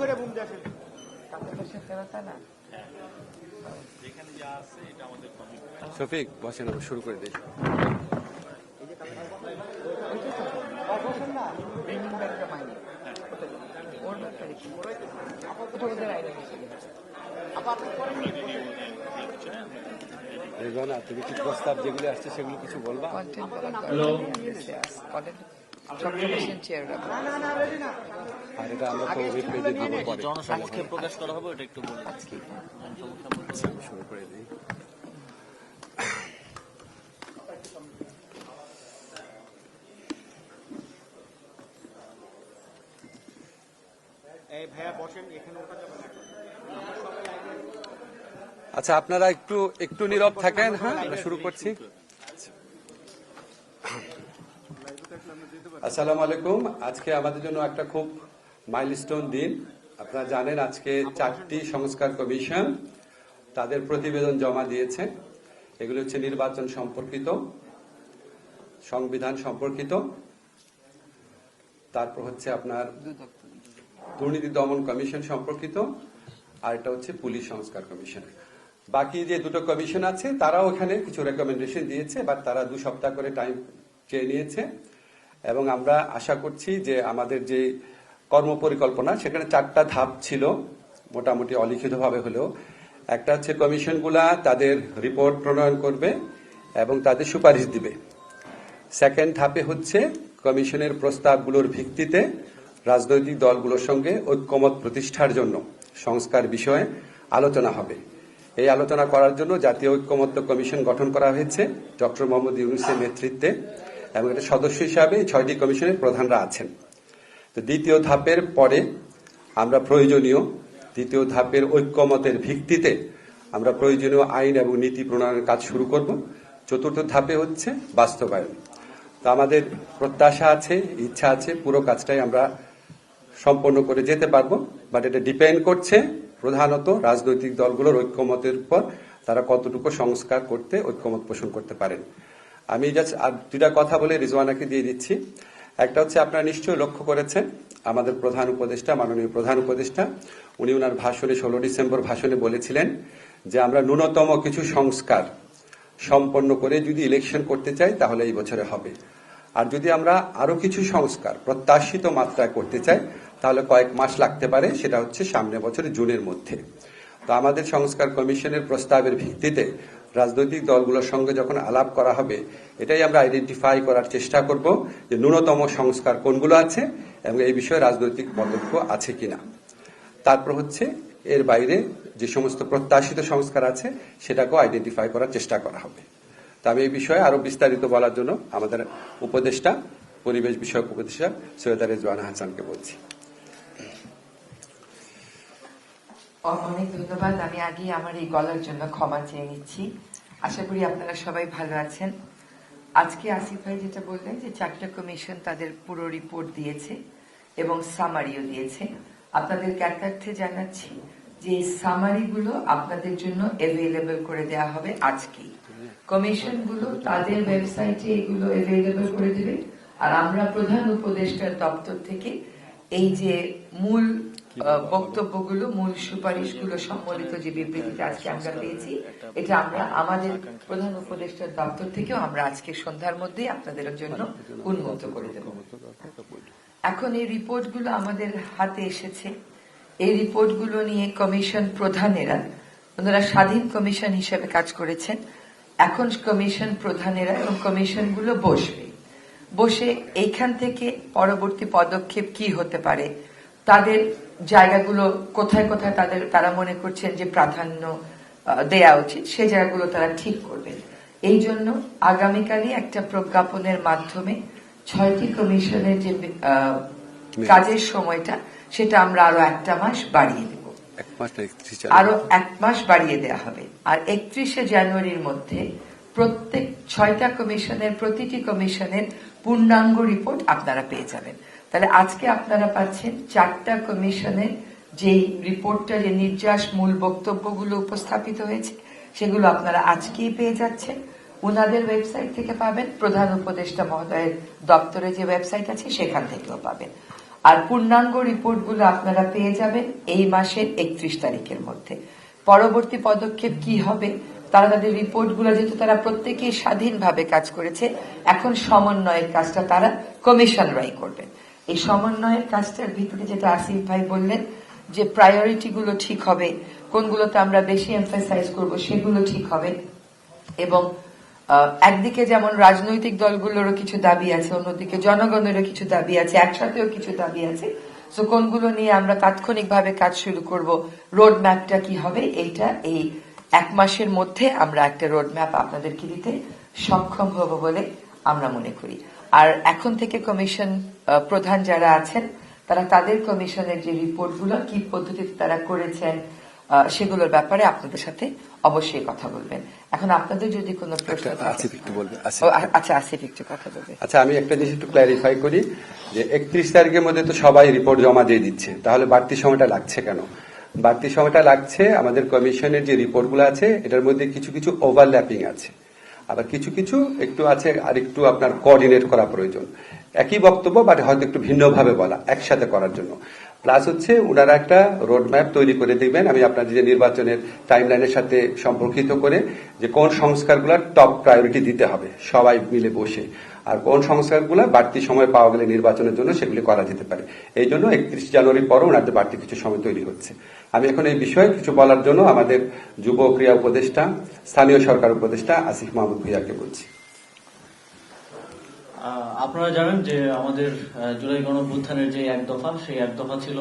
করে বুম শফিক বসেন শুরু করে দিই। তুমি কি প্রস্তাব যেগুলো আসছে সেগুলো কিছু বলবা? আর এটা আমরা তো ওয়েব পেজে দিব পরে। জনসমক্ষে প্রকাশ করা হবে এটা একটু বলে আচ্ছা, শুরু করে দিই এই ভাইয়া বসেন এখানে ওঠা যাবে না। আচ্ছা আপনারা একটু একটু নীরব থাকেন হ্যাঁ? আমরা শুরু করছি। আসসালামু আলাইকুম। আজকে আমাদের জন্য একটা খুব মাইলস্টোন দিন। আপনারা জানেন আজকে চারটি সংস্কার কমিশন তাদের প্রতিবেদন জমা দিয়েছে। এগুলো হচ্ছে নির্বাচন সম্পর্কিত, সংবিধান সম্পর্কিত, তারপর হচ্ছে আপনার দুর্নীতি দমন কমিশন সম্পর্কিত, আর এটা হচ্ছে পুলিশ সংস্কার কমিশন। বাকি যে দুটো কমিশন আছে, তারাও এখানে কিছু রেকমেন্ডেশন দিয়েছে বা তারা দু সপ্তাহ করে টাইম চেয়ে নিয়েছে। এবং আমরা আশা করছি যে আমাদের যে কর্ম পরিকল্পনা সেখানে চারটা ধাপ ছিল, মোটামুটি অলিখিতভাবে হলেও। একটা হচ্ছে কমিশনগুলা তাদের রিপোর্ট প্রণয়ন করবে এবং তাদের সুপারিশ দিবে। সেকেন্ড ধাপে হচ্ছে কমিশনের প্রস্তাবগুলোর ভিত্তিতে রাজনৈতিক দলগুলোর সঙ্গে ঐক্যমত প্রতিষ্ঠার জন্য সংস্কার বিষয়ে আলোচনা হবে। এই আলোচনা করার জন্য জাতীয় ঐক্যমত্য কমিশন গঠন করা হয়েছে। ডক্টর মোহাম্মদ ইউনুসের নেতৃত্বে। এবং এটা সদস্য হিসাবে ছয়টি কমিশনের প্রধানরা আছেন। তো দ্বিতীয় ধাপের পরে আমরা প্রয়োজনীয়, দ্বিতীয় ধাপের ঐক্যমতের ভিত্তিতে আমরা প্রয়োজনীয় আইন এবং নীতি প্রণয়নের কাজ শুরু করব। চতুর্থ ধাপে হচ্ছে বাস্তবায়ন। তো আমাদের প্রত্যাশা আছে, ইচ্ছা আছে, পুরো কাজটাই আমরা সম্পন্ন করে যেতে পারব। বাট এটা ডিপেন্ড করছে প্রধানত রাজনৈতিক দলগুলোর ঐক্যমতের উপর, তারা কতটুকু সংস্কার করতে ঐক্যমত পোষণ করতে পারেন। আমি দুটা কথা বলে রিজওয়ানাকে দিয়ে দিচ্ছি। একটা হচ্ছে, আপনারা নিশ্চয়ই লক্ষ্য করেছেন, আমাদের প্রধান উপদেষ্টা, মাননীয় প্রধান উপদেষ্টা, উনি ওনার ভাষণে ষোলো ডিসেম্বর ভাষণে বলেছিলেন যে আমরা ন্যূনতম কিছু সংস্কার সম্পন্ন করে যদি ইলেকশন করতে চাই, তাহলে এই বছরে হবে। আর যদি আমরা আরও কিছু সংস্কার প্রত্যাশিত মাত্রায় করতে চাই, তাহলে কয়েক মাস লাগতে পারে, সেটা হচ্ছে সামনে বছর জুনের মধ্যে। তো আমাদের সংস্কার কমিশনের প্রস্তাবের ভিত্তিতে রাজনৈতিক দলগুলোর সঙ্গে যখন আলাপ করা হবে, এটাই আমরা আইডেন্টিফাই করার চেষ্টা করব যে ন্যূনতম সংস্কার কোনগুলো আছে এবং এই বিষয়ে রাজনৈতিক মতৈক্য আছে কিনা। তারপর হচ্ছে এর বাইরে যে সমস্ত প্রত্যাশিত সংস্কার আছে, সেটাকেও আইডেন্টিফাই করার চেষ্টা করা হবে। তা আমি এই বিষয়ে আরও বিস্তারিত বলার জন্য আমাদের উপদেষ্টা, পরিবেশ বিষয়ক উপদেষ্টা সৈয়দা রেজওয়ানা হাসানকে বলছি। অনেক ধন্যবাদ। আমি আগে আমার এই গলার জন্য ক্ষমা চেয়ে নিচ্ছি। আশা করি আপনারা সবাই ভালো আছেন। আজকে আসিফ ভাই যেটা বললেন যে চারটা কমিশন তাদের পুরো রিপোর্ট দিয়েছে এবং সামারিও দিয়েছে। আপনাদের জ্ঞাতার্থে জানাচ্ছি যে সামারিগুলো আপনাদের জন্য অ্যাভেলেবল করে দেওয়া হবে আজকেই। কমিশনগুলো তাদের ওয়েবসাইটে এগুলো অ্যাভেলেবল করে দেবে। আর আমরা প্রধান উপদেষ্টার দপ্তর থেকে এই যে মূল বক্তব্যগুলো মূল সুপারিশগুলো সম্বলিত যে বিবৃতিটা আজকে আমরা পেয়েছি এটা আমরা আমাদের প্রধান উপদেষ্টার দপ্তর থেকেও আমরা আজকে সন্ধ্যার মধ্যেই আপনাদের জন্য উন্মুক্ত করে দেব। এখন এই রিপোর্টগুলো আমাদের হাতে এসেছে। এই রিপোর্টগুলো নিয়ে কমিশন প্রধানেরা ওনারা স্বাধীন কমিশন হিসেবে কাজ করেছেন। এখন কমিশন প্রধানেরা এবং কমিশনগুলো বসবে। বসে এইখান থেকে পরবর্তী পদক্ষেপ কি হতে পারে তাদের জায়গাগুলো কোথায় কোথায় তাদের তারা মনে করছেন যে প্রাধান্য দেয়া উচিত সেই জায়গাগুলো তারা ঠিক করবেন। এই জন্য আগামীকালই একটা প্রজ্ঞাপনের মাধ্যমে ছয়টি কমিশনের যে কাজের সময়টা সেটা আমরা আরও একটা মাস বাড়িয়ে দেব। আরও এক মাস বাড়িয়ে দেওয়া হবে। আর একত্রিশে জানুয়ারির মধ্যে প্রত্যেক ছয়টা কমিশনের প্রতিটি কমিশনের পূর্ণাঙ্গ রিপোর্ট আপনারা পেয়ে যাবেন। তাহলে আজকে আপনারা পাচ্ছেন চারটা কমিশনের যেই রিপোর্টটা, যে নির্যাস মূল বক্তব্যগুলো উপস্থাপিত হয়েছে, সেগুলো আপনারা আজকেই পেয়ে যাচ্ছেন। উনাদের ওয়েবসাইট থেকে পাবেন, প্রধান উপদেষ্টা মহোদয়ের দপ্তরে যে ওয়েবসাইট আছে সেখান থেকেও পাবেন। আর পূর্ণাঙ্গ রিপোর্টগুলো আপনারা পেয়ে যাবেন এই মাসের একত্রিশ তারিখের মধ্যে। পরবর্তী পদক্ষেপ কি হবে? তারা তাদের রিপোর্টগুলো, যেহেতু তারা প্রত্যেকেই স্বাধীনভাবে কাজ করেছে, এখন সমন্বয়ের কাজটা তারা কমিশনরাই করবে এই সমন্বয়ের কাজটার ভিতরে যেটা আসিফ ভাই বললেন, যে প্রায়োরিটি গুলো ঠিক হবে, কোনগুলোতে আমরা বেশি এমফাসাইজ করব সেগুলো ঠিক হবে। এবং একদিকে যেমন রাজনৈতিক দলগুলোরও কিছু দাবি আছে, অন্যদিকে জনগণেরও কিছু দাবি আছে, একসাথেও কিছু দাবি আছে। তো কোনগুলো নিয়ে আমরা তাৎক্ষণিকভাবে কাজ শুরু করব রোড ম্যাপটা কি হবে, এইটা এই এক মাসের মধ্যে আমরা একটা রোড ম্যাপ আপনাদেরকে দিতে সক্ষম হব বলে আমরা মনে করি। আর এখন থেকে কমিশন প্রধান যারা আছেন তারা তাদের কমিশনের যে রিপোর্টগুলো কি পদ্ধতিতে তারা করেছেন সেগুলোর ব্যাপারে আপনাদের সাথে অবশ্যই কথা বলবেন। এখন আপনাদের যদি কোনো প্রশ্ন আসিফ একটু বলবে, আচ্ছা আসিফ একটু কথা বলবে। আচ্ছা আমি একটা জিনিস একটু ক্ল্যারিফাই করি যে একত্রিশ তারিখের মধ্যে তো সবাই রিপোর্ট জমা দিয়ে দিচ্ছে। তাহলে বাড়তি সময়টা লাগছে কেন? বাড়তি সময়টা লাগছে আমাদের কমিশনের যে রিপোর্টগুলো আছে এটার মধ্যে কিছু কিছু ওভারল্যাপিং আছে। আবার কিছু কিছু একটু আছে, আর একটু আপনার কোঅর্ডিনেট করা প্রয়োজন। একই বক্তব্য বাট হয়তো একটু ভিন্নভাবে বলা, একসাথে করার জন্য। প্লাস হচ্ছে ওনারা একটা রোড ম্যাপ তৈরি করে দিবেন। আমি আপনাদের যে নির্বাচনের টাইমলাইনের সাথে সম্পর্কিত করে যে কোন সংস্কারগুলো টপ প্রায়োরিটি দিতে হবে, সবাই মিলে বসে। আর কোন সংস্কারগুলো বাড়তি সময় পাওয়া গেলে নির্বাচনের জন্য সেগুলি করা যেতে পারে। এই জন্য একত্রিশ জানুয়ারির পরও ওনাদের বাড়তি কিছু সময় তৈরি হচ্ছে। আমি এখন এই বিষয়ে কিছু বলার জন্য আমাদের যুব ক্রিয়া উপদেষ্টা, স্থানীয় সরকার উপদেষ্টা আসিফ মাহমুদ ভুইয়াকে বলছি। আপনারা জানেন যে আমাদের জুলাই গণঅভ্যুত্থানের যে এক দফা সেই এক দফা ছিল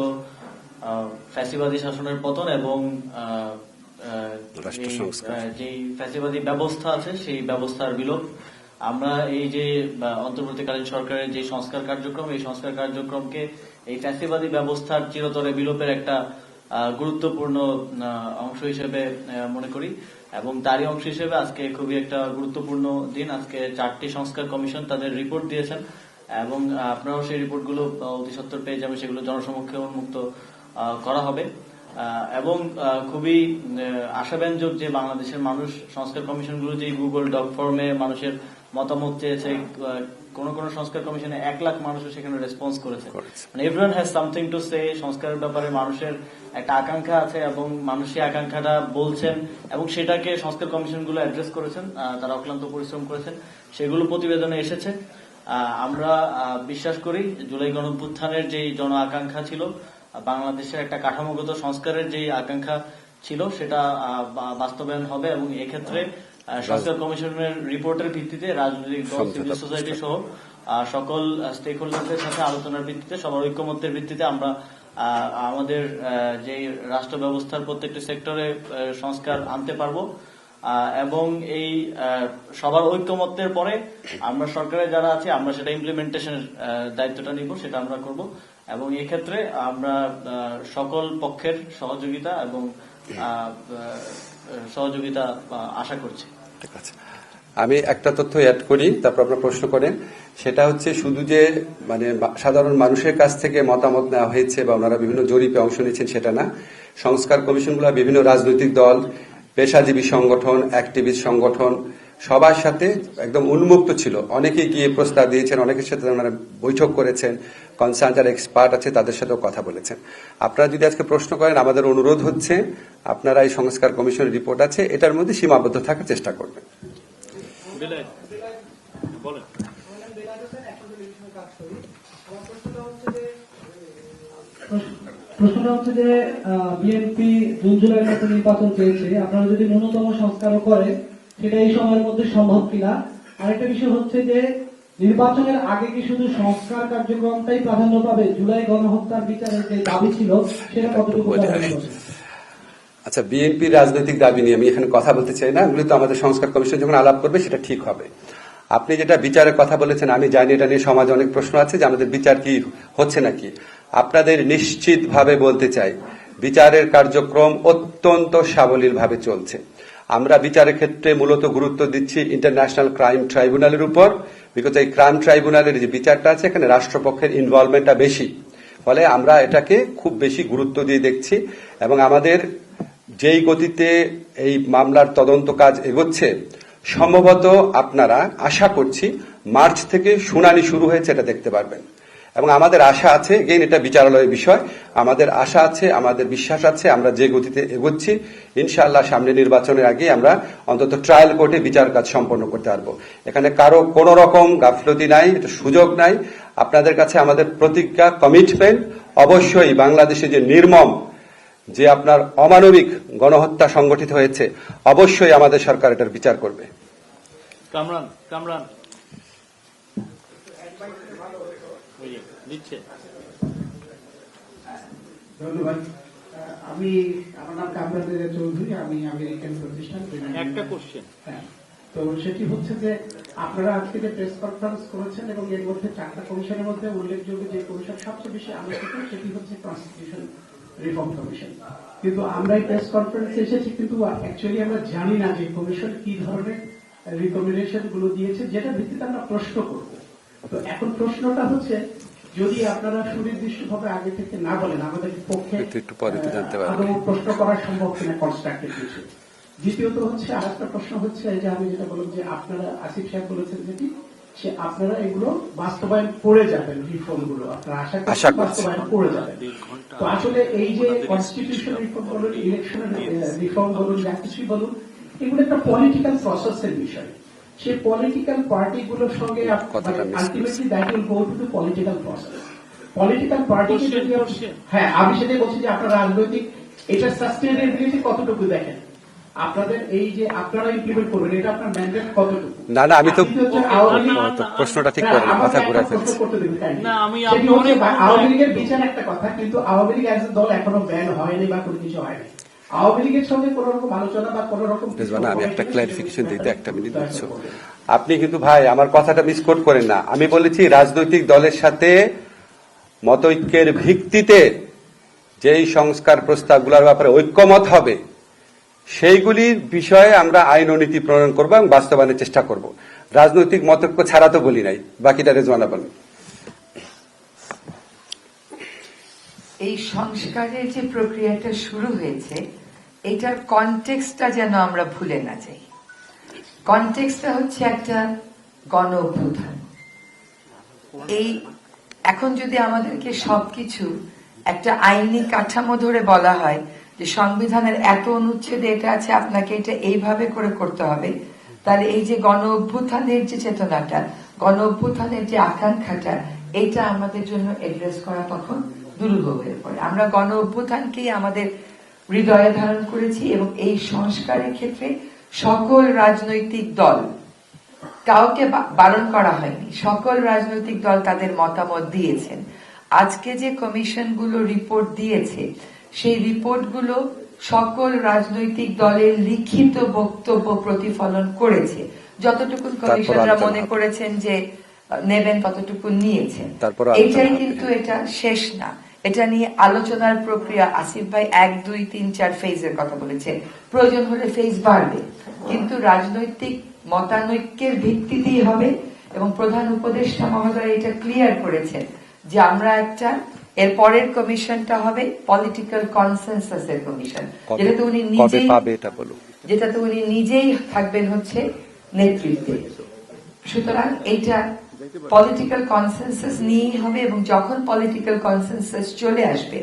ফ্যাসিবাদী শাসনের পতন এবং যেই ফ্যাসিবাদী ব্যবস্থা আছে সেই ব্যবস্থার বিলোপ। আমরা এই যে অন্তর্বর্তীকালীন সরকারের যে সংস্কার কার্যক্রম এই সংস্কার কার্যক্রমকে এই ফ্যাসিবাদী ব্যবস্থার চিরতরে বিলোপের একটা গুরুত্বপূর্ণ অংশ হিসেবে মনে করি। এবং তারই অংশ হিসেবে আজকে খুবই একটা গুরুত্বপূর্ণ দিন। আজকে চারটি সংস্কার কমিশন তাদের রিপোর্ট দিয়েছেন। এবং আপনারাও সেই রিপোর্টগুলো অতি সত্বর পেয়ে যাবেন, সেগুলো জনসমক্ষে উন্মুক্ত করা হবে। এবং খুবই আশাব্যঞ্জক যে বাংলাদেশের মানুষ সংস্কার কমিশনগুলো যে গুগল ডক ফর্মে মানুষের মতামত চেয়েছে কোন কোন সংস্কার কমিশনে এক লাখ মানুষও সেখানে রেসপন্স করেছে। মানে everyone has something to say সংস্কারের ব্যাপারে মানুষের একটা আকাঙ্ক্ষা আছে এবং মানুষ সেই আকাঙ্ক্ষাটা বলছেন এবং সেটাকে সংস্কার কমিশনগুলো অ্যাড্রেস করেছেন তারা অক্লান্ত পরিশ্রম করেছেন সেগুলো প্রতিবেদনে এসেছে আহ, আমরা বিশ্বাস করি জুলাই গণঅভ্যুত্থানের যে জন আকাঙ্ক্ষা ছিল বাংলাদেশের একটা কাঠামোগত সংস্কারের যে আকাঙ্ক্ষা ছিল সেটা আহ, বাস্তবায়ন হবে এবং এক্ষেত্রে আহ, সংস্কার কমিশনের রিপোর্টের ভিত্তিতে রাজনৈতিক দল সিভিল সোসাইটি সহ সকল স্টেক হোল্ডারদের সাথে আলোচনার ভিত্তিতে সবার ঐক্যমত্যের ভিত্তিতে আমরা আমাদের যে রাষ্ট্র ব্যবস্থার প্রত্যেকটি সেক্টরে সংস্কার আনতে পারব। এবং এই সবার ঐক্যমত্যের পরে আমরা সরকারে যারা আছে আমরা সেটা ইমপ্লিমেন্টেশনের দায়িত্বটা নিব সেটা আমরা করব। এবং এক্ষেত্রে আমরা সকল পক্ষের সহযোগিতা এবং সহযোগিতা আশা করছি। ঠিক আছে। আমি একটা তথ্য অ্যাড করি, তারপর আপনার প্রশ্ন করেন। সেটা হচ্ছে শুধু যে মানে সাধারণ মানুষের কাছ থেকে মতামত নেওয়া হয়েছে বা ওনারা বিভিন্ন জরিপে অংশ নিয়েছেন সেটা না। সংস্কার কমিশনগুলো বিভিন্ন রাজনৈতিক দল, পেশাজীবী সংগঠন অ্যাক্টিভিস্ট সংগঠন সবার সাথে একদম উন্মুক্ত ছিল। অনেকে গিয়ে প্রস্তাব দিয়েছেন অনেকের সাথে ওনারা বৈঠক করেছেন কনসার্ন যারা এক্সপার্ট আছে তাদের সাথেও কথা বলেছেন। আপনারা যদি আজকে প্রশ্ন করেন আমাদের অনুরোধ হচ্ছে আপনারা এই সংস্কার কমিশনের রিপোর্ট আছে এটার মধ্যে সীমাবদ্ধ থাকার চেষ্টা করবেন। প্রশ্নটা হচ্ছে যে বিএনপি জুন মধ্যে নির্বাচন চেয়েছে আপনারা যদি ন্যূনতম সংস্কারও করেন সেটা এই সময়ের মধ্যে সম্ভব কিনা? আরেকটা বিষয় হচ্ছে যে নির্বাচনের আগে কি শুধু সংস্কার কার্যক্রমটাই প্রাধান্য পাবে? জুলাই গণহত্যার বিচারের যে দাবি ছিল সেটা কতটুকু আচ্ছা বিএনপির রাজনৈতিক দাবি নিয়ে আমি এখানে কথা বলতে চাই না। এগুলি তো আমাদের সংস্কার কমিশন যখন আলাপ করবে সেটা ঠিক হবে। আপনি যেটা বিচারের কথা বলেছেন আমি জানি এটা নিয়ে সমাজে অনেক প্রশ্ন আছে যে আমাদের বিচার কি হচ্ছে নাকি। আপনাদের নিশ্চিতভাবে বলতে চাই বিচারের কার্যক্রম অত্যন্ত সাবলীলভাবে চলছে। আমরা বিচারের ক্ষেত্রে মূলত গুরুত্ব দিচ্ছি ইন্টারন্যাশনাল ক্রাইম ট্রাইব্যুনালের উপর বিকজ এই ক্রাইম ট্রাইব্যুনালের যে বিচারটা আছে, এখানে রাষ্ট্রপক্ষের ইনভলভমেন্টটা বেশি। ফলে আমরা এটাকে খুব বেশি গুরুত্ব দিয়ে দেখছি এবং আমাদের যেই গতিতে এই মামলার তদন্ত কাজ এগোচ্ছে, সম্ভবত আপনারা আশা করছি মার্চ থেকে শুনানি শুরু হয়েছে, এটা দেখতে পারবেন। এবং আমাদের আশা আছে এগেইন এটা বিচারালয়ের বিষয়, আমাদের আশা আছে, আমাদের বিশ্বাস আছে, আমরা যে গতিতে এগোচ্ছি, ইনশাআল্লাহ সামনে নির্বাচনের আগে আমরা অন্তত ট্রায়াল কোর্টে বিচার কাজ সম্পন্ন করতে পারব। এখানে কারও কোনো রকম গাফলতি নাই, এটা সুযোগ নাই। আপনাদের কাছে আমাদের প্রতিজ্ঞা কমিটমেন্ট অবশ্যই বাংলাদেশে যে নির্মম, যে আপনার অমানবিক গণহত্যা সংগঠিত হয়েছে, অবশ্যই আমাদের সরকার এটার বিচার করবে। কামরান কামরান ওই যে, দিচ্ছে ধন্যবাদ। আমি আমার নাম চৌধুরী আমি প্রতিষ্ঠান একটা কোশ্চেন হ্যাঁ। তো সেটি হচ্ছে যে আপনারা আজকে যে প্রেস কনফারেন্স করেছেন এবং এর মধ্যে চারটা কমিশনের মধ্যে উল্লেখযোগ্য যে কমিশন সবচেয়ে বেশি আলোচিত সেটি হচ্ছে কনস্টিটিউশন রিফর্ম কমিশন কিন্তু আমরা এই প্রেস কনফারেন্সে এসেছি কিন্তু অ্যাকচুয়ালি আমরা জানি না যে কমিশন কি ধরনের রিকমেন্ডেশনগুলো দিয়েছে যেটা ভিত্তিতে আমরা প্রশ্ন করব। তো এখন প্রশ্নটা হচ্ছে যদি আপনারা সুনির্দিষ্টভাবে আগে থেকে না বলেন আমাদের পক্ষে একটু পরে জানতে পারবে। আদৌ প্রশ্ন করা সম্ভব কিনা কনস্ট্রাক্টিভ কিছু। দ্বিতীয়ত হচ্ছে আর একটা প্রশ্ন হচ্ছে এই যে আমি যেটা বললাম যে আপনারা আসিফ সাহেব বলেছেন যেটি সে আপনারা এগুলো বাস্তবায়ন করে যাবেন রিফর্মগুলো। আপনারা আশা করছি। বাস্তবায়ন করে যাবেন। তো আসলে এই যে কনস্টিটিউশন রিফর্ম বলুন ইলেকশন রিফর্ম বলুন যা কিছুই বলুন এগুলো একটা পলিটিক্যাল প্রসেসের বিষয়। সেই পলিটিক্যাল পার্টিগুলোর সঙ্গে ultimately that will go to the political process political party. হ্যাঁ আমি সেটাই বলছি যে আপনার রাজনৈতিক এটা সাস্টেনেবিলিটি কতটুকু দেখেন? আপনাদের এই যে আপনারা ইমপ্লিমেন্ট করবেন এটা আপনার ম্যান্ডেট কতটুকু? না, না, আমি তো- প্রশ্নটা ঠিক হ্যাঁ, আমাকে কথা ঘুরে ফেলছে। না, আমি- আপনি অনেক- আওয়ামী লীগের বিচার একটা কথা কিন্তু আওয়ামী লীগ অ্যাজ দল এখনও ব্যান হয়নি বা কোনো কিছু হয়নি। আওয়ামী লীগের সঙ্গে কোন রকম আলোচনা বা কোন রকম আমি একটা ক্লারিফিকেশন দিতে একটা মিনিট দিচ্ছ আপনি কিন্তু ভাই আমার কথাটা মিসকোট করেন না। আমি বলেছি রাজনৈতিক দলের সাথে মতৈক্যের ভিত্তিতে যেই সংস্কার প্রস্তাবগুলোর ব্যাপারে ঐক্যমত হবে সেইগুলির বিষয়ে আমরা আইন ও নীতি প্রণয়ন করব এবং বাস্তবায়নের চেষ্টা করব। রাজনৈতিক মতৈক্য ছাড়া তো বলি নাই। বাকিটা রেজওয়ানা বলেন। এই সংস্কারের যে প্রক্রিয়াটা শুরু হয়েছে, এটার কনটেক্সটটা যেন আমরা ভুলে না যাই। কনটেক্সটটা হচ্ছে একটা গণ অভ্যুত্থান এই এখন যদি আমাদেরকে সবকিছু একটা আইনি কাঠামো ধরে বলা হয় যে সংবিধানের এত অনুচ্ছেদে এটা আছে, আপনাকে এটা এইভাবে করে করতে হবে, তাহলে এই যে গণ অভ্যুত্থানের যে চেতনাটা গণ অভ্যুত্থানের যে আকাঙ্ক্ষাটা, এটা আমাদের জন্য এড্রেস করা তখন দুরূহ হয়ে পড়ে। আমরা গণ অভ্যুত্থানকেই আমাদের হৃদয়ে ধারণ করেছি এবং এই সংস্কারের ক্ষেত্রে সকল রাজনৈতিক দল কাউকে বারণ করা হয়নি। সকল রাজনৈতিক দল তাদের মতামত দিয়েছেন। আজকে যে কমিশনগুলো রিপোর্ট দিয়েছে সেই রিপোর্টগুলো সকল রাজনৈতিক দলের লিখিত বক্তব্য প্রতিফলন করেছে। যতটুকু কমিশনরা মনে করেছেন যে নেবেন ততটুকু নিয়েছেন। এটাই কিন্তু এটা শেষ না। এটা নিয়ে আলোচনার প্রক্রিয়া আসিফ ভাই এক দুই তিন চার ফেজের কথা বলেছে। প্রয়োজন হলে ফেজ বাড়বে। কিন্তু রাজনৈতিক মতানৈক্যের ভিত্তিতেই হবে এবং প্রধান উপদেষ্টা মহোদয় এটা ক্লিয়ার করেছেন যে আমরা একটা এর পরের কমিশনটা হবে পলিটিক্যাল কনসেনসাসের কমিশন। কবে যেটাতে উনি নিজেই পাবে এটা বলুন। যেটাতে উনি নিজেই থাকবেন হচ্ছে নেতৃত্বে। সুতরাং এইটা পলিটিক্যাল কনসেনসাস নিয়েই হবে এবং যখন পলিটিক্যাল কনসেনসাস চলে আসবে,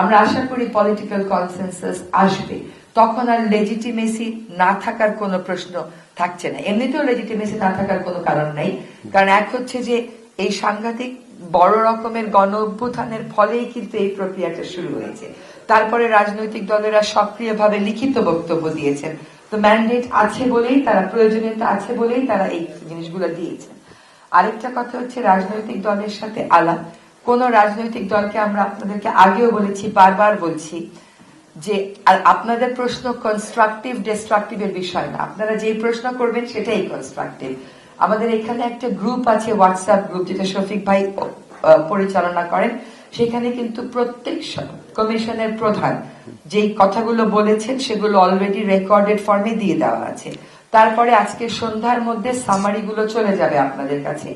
আমরা আশা করি পলিটিক্যাল কনসেনসাস আসবে, তখন আর লেজিটিমেসি না থাকার কোনো প্রশ্ন থাকছে না। এমনিতেও লেজিটিমেসি না থাকার কোনো কারণ নাই, কারণ এক হচ্ছে যে এই সাংঘাতিক বড় রকমের গণ অভ্যুত্থানের ফলেই কিন্তু এই প্রক্রিয়াটা শুরু হয়েছে। তারপরে রাজনৈতিক দলেরা সক্রিয়ভাবে লিখিত বক্তব্য দিয়েছেন। তো ম্যান্ডেট আছে বলেই তারা, প্রয়োজনীয়তা আছে বলেই তারা এই জিনিসগুলো দিয়েছেন। আরেকটা কথা হচ্ছে রাজনৈতিক দলের সাথে আলাপ। কোন রাজনৈতিক দলকে আমরা আপনাদেরকে আগেও বলেছি, বারবার বলছি যে আপনাদের প্রশ্ন কনস্ট্রাকটিভ ডিস্ট্রাকটিভ এর বিষয় না। আপনারা যে প্রশ্ন করবেন সেটাই কনস্ট্রাকটিভ আমাদের এখানে একটা গ্রুপ আছে হোয়াটসঅ্যাপ গ্রুপ যেটা শফিক ভাই পরিচালনা করেন। সেখানে কিন্তু প্রত্যেক কমিশনের প্রধান যেই কথাগুলো বলেছেন সেগুলো অলরেডি রেকর্ডেড ফর্মে দিয়ে দেওয়া আছে। তারপরে আজকে সন্ধ্যার মধ্যে সামারিগুলো চলে যাবে আপনাদের কাছে।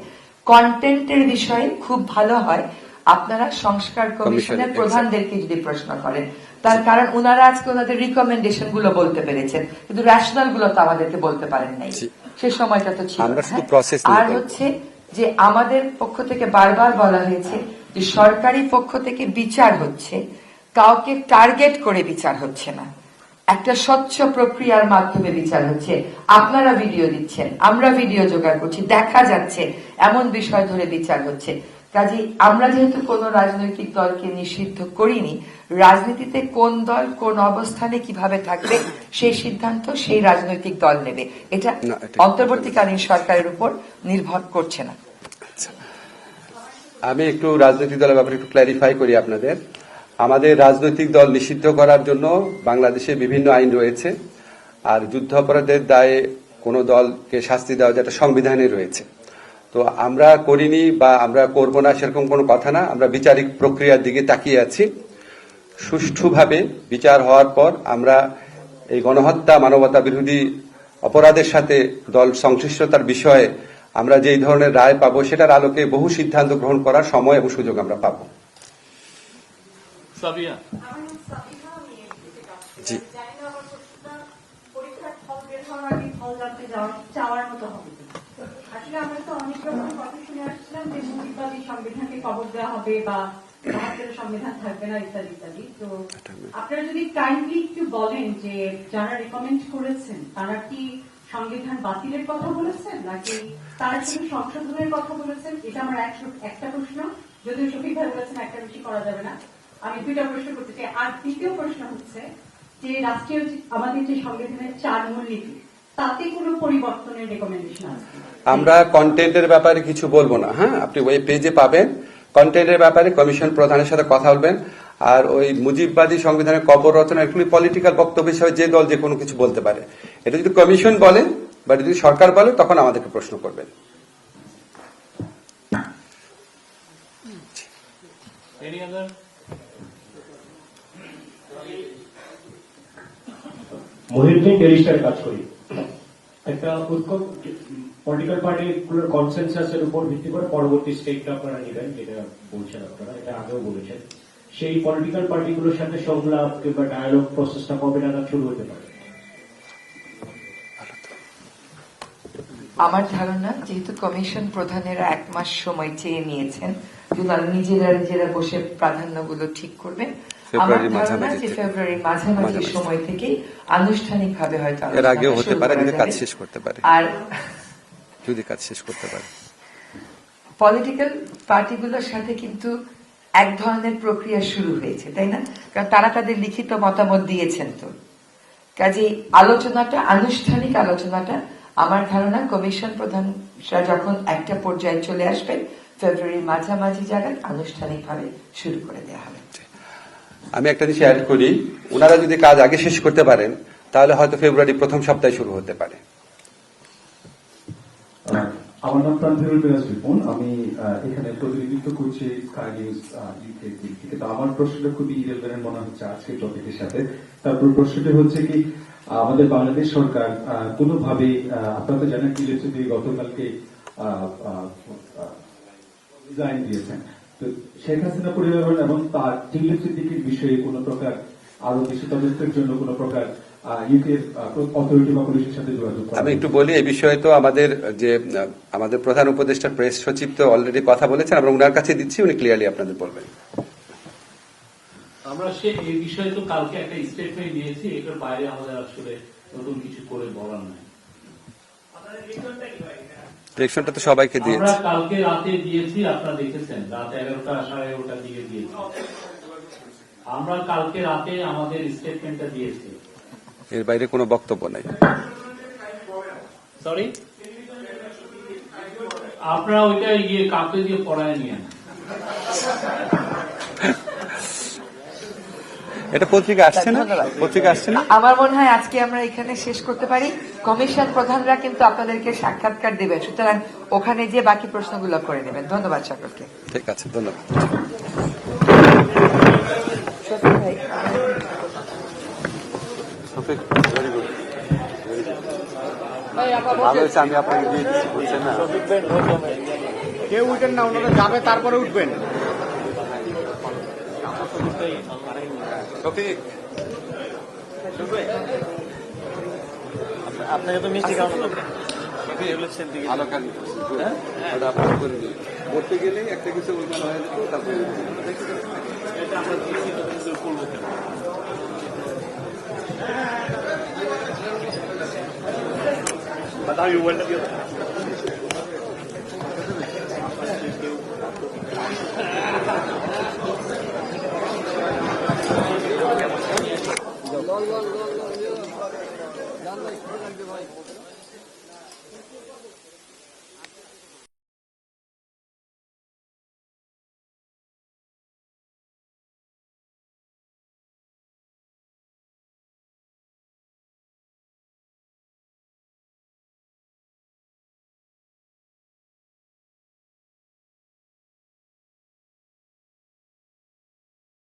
কন্টেন্টের বিষয়ে খুব ভালো হয়। আপনারা সংস্কার কমিশনের প্রধানদেরকে যদি প্রশ্ন করেন তার কারণ ওনারা আজকে ওনাদের রিকমেন্ডেশনগুলো বলতে পেরেছেন কিন্তু রেশনালগুলো তো আমাদেরকে বলতে পারেন নাই। সে সময়টা তো ছিল হ্যাঁ? আর হচ্ছে যে আমাদের পক্ষ থেকে বারবার বলা হয়েছে যে সরকারি পক্ষ থেকে বিচার হচ্ছে কাউকে টার্গেট করে বিচার হচ্ছে না। একটা স্বচ্ছ প্রক্রিয়ার মাধ্যমে বিচার হচ্ছে। আপনারা ভিডিও দিচ্ছেন আমরা ভিডিও জোগাড় করছি দেখা যাচ্ছে এমন বিষয় ধরে বিচার হচ্ছে। কাজে আমরা যেহেতু কোনো রাজনৈতিক দলকে নিষিদ্ধ করিনি রাজনীতিতে কোন দল কোন অবস্থানে কীভাবে থাকবে সেই সিদ্ধান্ত সেই রাজনৈতিক দল নেবে। এটা অন্তর্বর্তীকালীন সরকারের উপর নির্ভর করছে না। আমি একটু রাজনৈতিক দলের ব্যাপারে একটু ক্ল্যারিফাই করি আপনাদের। আমাদের রাজনৈতিক দল নিষিদ্ধ করার জন্য বাংলাদেশে বিভিন্ন আইন রয়েছে, আর যুদ্ধাপরাধের দায়ে কোনো দলকে শাস্তি দেওয়া যেটা সংবিধানে রয়েছে। তো আমরা করিনি বা আমরা করব না সেরকম কোনো কথা না, আমরা বিচারিক প্রক্রিয়ার দিকে তাকিয়ে আছি। সুষ্ঠুভাবে বিচার হওয়ার পর আমরা এই গণহত্যা, মানবতা বিরোধী অপরাধের সাথে দল সংশ্লিষ্টতার বিষয়ে আমরা যেই ধরনের রায় পাবো সেটার আলোকে বহু সিদ্ধান্ত গ্রহণ করার সময় এবং সুযোগ আমরা পাবো। সাবিয়া। জি। জানি না আমার প্রশ্নটা পরীক্ষার ফল বের হওয়ার আগে ফল জানতে যাওয়ার চাওয়ার মতো হবে কিনা। আসলে আমরা তো অনেক রকম কথা শুনে আসছিলাম যে মুজিববাদী সংবিধানকে কবর দেওয়া হবে বা ভারতের সংবিধান থাকবে না ইত্যাদি ইত্যাদি তো আপনারা যদি কাইন্ডলি একটু বলেন যে যারা রেকমেন্ড করেছেন তারা কি সংবিধান বাতিলের কথা বলেছেন নাকি তারা শুধু সংশোধনের কথা বলেছেন? এটা আমার একটা প্রশ্ন। যদিও ভাই বলেছেন একটা বেশি করা যাবে না। আমি দুইটা প্রশ্ন করতে চাই। আর দ্বিতীয় প্রশ্ন হচ্ছে যে রাষ্ট্রীয় আমাদের যে সংবিধানের চার মূলনীতি তাতে কোনো পরিবর্তনের রেকমেন্ডেশন আছে আমরা কন্টেন্টের ব্যাপারে কিছু বলব না হ্যাঁ? আপনি ওই পেজে পাবেন। কন্টেন্টের ব্যাপারে কমিশন প্রধানের সাথে কথা বলবেন। আর ওই মুজিববাদী সংবিধানের কবর রচনা এগুলি পলিটিক্যাল বক্তব্য হিসেবে যে দল যে কোনো কিছু বলতে পারে। এটা যদি কমিশন বলে বা যদি সরকার বলে তখন আমাদেরকে প্রশ্ন করবেন। এনি আদার মহিউদ্দিন টেরিস্টার কাজ করি। একটা পলিটিক্যাল পার্টিগুলোর কনসেন্সাসের উপর ভিত্তি করে পরবর্তী স্টেপটা আপনারা নেবেন যেটা বলছেন আপনারা এটা আগেও বলেছেন। সেই পলিটিক্যাল পার্টিগুলোর সাথে সংলাপ কিংবা ডায়ালগ প্রসেসটা কবে নাগাদ শুরু হতে পারে? আমার ধারণা যেহেতু কমিশন প্রধানেরা এক মাস সময় চেয়ে নিয়েছেন নিজেরা নিজেরা বসে প্রাধান্যগুলো ঠিক করবেন। আমার ফেব্রুয়ারির মাঝামাঝি ফেব্রুয়ারির মাঝামাঝি মাঝামাঝি। সময় থেকেই আনুষ্ঠানিকভাবে হয়তো এর আগেও হতে পারে যদি কাজ শেষ করতে পারে। আর যদি কাজ শেষ করতে পারে। পলিটিক্যাল পার্টিগুলোর সাথে কিন্তু এক ধরনের প্রক্রিয়া শুরু হয়েছে তাই না? কারণ তারা তাদের লিখিত মতামত দিয়েছেন তো। কাজে আলোচনাটা আনুষ্ঠানিক আলোচনাটা আমার ধারণা কমিশন প্রধানরা যখন একটা পর্যায়ে চলে আসবেন ফেব্রুয়ারির মাঝামাঝি জায়গায় আনুষ্ঠানিকভাবে শুরু করে দেওয়া হবে। আমি একটা জিনিস অ্যাড করি ওনারা যদি কাজ আগে শেষ করতে পারেন, তাহলে হয়তো ফেব্রুয়ারি প্রথম সপ্তাহে শুরু হতে পারে। আমার নাম প্রান্তিরুল মিরাজ রিপন। আমি এখানে প্রতিনিধিত্ব করছি স্কাই ইউকে থেকে। তো আমার প্রশ্নটা খুবই ইরেলভেন্ট মনে হচ্ছে আজকের টপিকের সাথে। তারপর প্রশ্নটা হচ্ছে কি, আমাদের বাংলাদেশ সরকার কোনোভাবে আপনারা তো জানেন ইলেকট্রিসিটি গতকালকে রিজাইন দিয়েছেন। শেখ হাসিনা পরিবার এবং তার টিউলিপ সিদ্দিকির বিষয়ে কোনো প্রকার আরও বেশি তদন্তের জন্য কোনো প্রকার ইউকে অথরিটি বা পুলিশের সাথে যোগাযোগ করা আমি একটু বলি এই বিষয়ে তো আমাদের যে আমাদের প্রধান উপদেষ্টা প্রেস সচিব তো অলরেডি কথা বলেছেন আমরা ওনার কাছে দিচ্ছি উনি ক্লিয়ারলি আপনাদের বলবেন। আমরা সে এই বিষয়ে তো কালকে একটা স্টেটমেন্ট দিয়েছি এটার বাইরে আমাদের আসলে নতুন কিছু করে বলার নাই। ডিরেকশনটা তো সবাইকে আমরা কালকে রাতে দিয়েছি আপনারা দেখেছেন। রাত এগারোটা সাড়ে এগারোটার দিকে দিয়েছি। আমরা কালকে রাতে আমাদের স্টেটমেন্টটা দিয়েছি। এর বাইরে কোনো বক্তব্য নাই। সরি আপনারা ওইটা ইয়ে কাউকে দিয়ে পড়ায় নিয়ে? এটা পত্রিকা আসছে না? পত্রিকা আসছে না? আমার মনে হয় আজকে আমরা এখানে শেষ করতে পারি। কমিশন প্রধানরা কিন্তু আপনাদেরকে সাক্ষাৎকার দেবেন। সুতরাং ওখানে যে বাকি প্রশ্নগুলো করে নেবেন। ধন্যবাদ সকলকে। ঠিক আছে ধন্যবাদ। আমি আপনাকে দিয়ে দিচ্ছি না? কেউ উঠেন না ওনারা যাবে তারপরে উঠবেন। শফিক আপনাকে তো মিষ্টি খাওয়ানো। করতে গেলেই একটা কিছু উল্টানো হয়ে যেত তারপরে এটা আমরা দিচ্ছি Yol yol yol yol. Yanlış. Buradan bir bayım.